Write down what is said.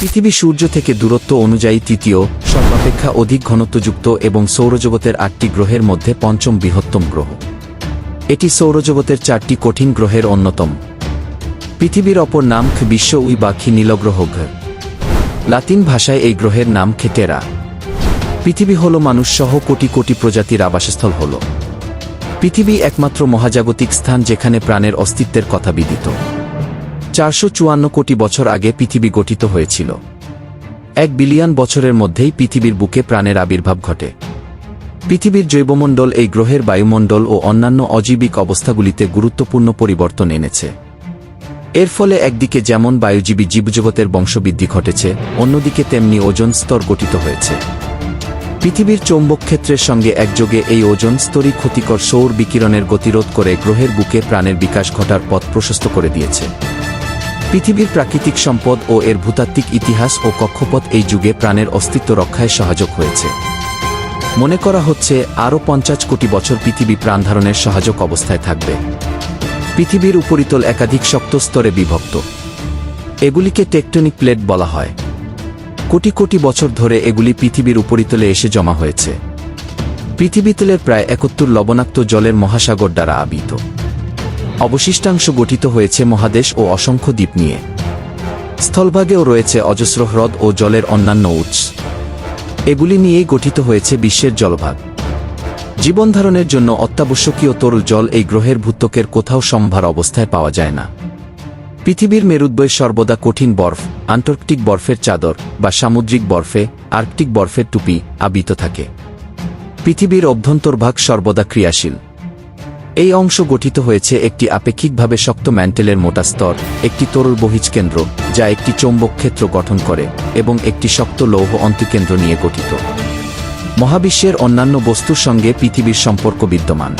পৃথিবী সূর্য থেকে দূরত্ব অনুযায়ী তৃতীয়, সর্বাপেক্ষা অধিক ঘনত্বযুক্ত এবং সৌরজগতের আটটি গ্রহের মধ্যে পঞ্চম বৃহত্তম গ্রহ। এটি সৌরজগতের চারটি কঠিন গ্রহের অন্যতম। পৃথিবীর অপর নাম বিশ্ব উই বা খি নীলগ্রহ লাতিন ভাষায় এই গ্রহের নাম খেটেরা পৃথিবী হল মানুষসহ কোটি কোটি প্রজাতির আবাসস্থল হল। পৃথিবী একমাত্র মহাজাগতিক স্থান যেখানে প্রাণের অস্তিত্বের কথা বিদিত। চারশো চুয়ান্ন কোটি বছর আগে পৃথিবী গঠিত হয়েছিল। এক বিলিয়ন বছরের মধ্যেই পৃথিবীর বুকে প্রাণের আবির্ভাব ঘটে। পৃথিবীর জৈবমণ্ডল এই গ্রহের বায়ুমণ্ডল ও অন্যান্য অজীবিক অবস্থাগুলিতে গুরুত্বপূর্ণ পরিবর্তন এনেছে। এর ফলে একদিকে যেমন বায়ুজীবী জীবজগতের বংশবৃদ্ধি ঘটেছে, অন্যদিকে তেমনি ওজন স্তর গঠিত হয়েছে। পৃথিবীর চৌম্বক ক্ষেত্রের সঙ্গে একযোগে এই ওজন স্তরই ক্ষতিকর সৌর বিকিরণের গতিরোধ করে গ্রহের বুকে প্রাণের বিকাশ ঘটার পথ প্রশস্ত করে দিয়েছে। পৃথিবীর প্রাকৃতিক সম্পদ ও এর ভূতাত্ত্বিক ইতিহাস ও কক্ষপথ এই যুগে প্রাণের অস্তিত্ব রক্ষায় সহায়ক হয়েছে। মনে করা হচ্ছে আরও পঞ্চাশ কোটি বছর পৃথিবী প্রাণধারণের সহায়ক অবস্থায় থাকবে। পৃথিবীর উপরিতল একাধিক শক্ত স্তরে বিভক্ত। এগুলিকে টেকটনিক প্লেট বলা হয়। কোটি কোটি বছর ধরে এগুলি পৃথিবীর উপরিতলে এসে জমা হয়েছে। পৃথিবীতলের প্রায় একত্তর লবণাক্ত জলের মহাসাগর দ্বারা আবিত। অবশিষ্টাংশ গঠিত হয়েছে মহাদেশ ও অসংখ্য দ্বীপ নিয়ে। স্থলভাগেও রয়েছে অজস্র হ্রদ ও জলের অন্যান্য উৎস। এগুলি নিয়েই গঠিত হয়েছে বিশ্বের জলভাগ। জীবনধারণের জন্য অত্যাবশ্যকীয় তরল জল এই গ্রহের ভূত্বকের কোথাও সম্ভার অবস্থায় পাওয়া যায় না। পৃথিবীর মেরুদ্বয় সর্বদা কঠিন বরফ, আন্টার্কটিক বরফের চাদর বা সামুদ্রিক বরফে, আর্কটিক বরফের টুপি আবৃত থাকে। পৃথিবীর অভ্যন্তরভাগ সর্বদা ক্রিয়াশীল। এই অংশ গঠিত হয়েছে একটি আপেক্ষিকভাবে শক্ত ম্যান্টেলের মোটা স্তর, একটি তরল বহিষ্কেন্দ্র যা একটি চৌম্বক ক্ষেত্র গঠন করে এবং একটি শক্ত লৌহ অন্তিকেন্দ্র নিয়ে গঠিত। মহাবিশ্বের অন্যান্য বস্তুর সঙ্গে পৃথিবীর সম্পর্ক বিদ্যমান।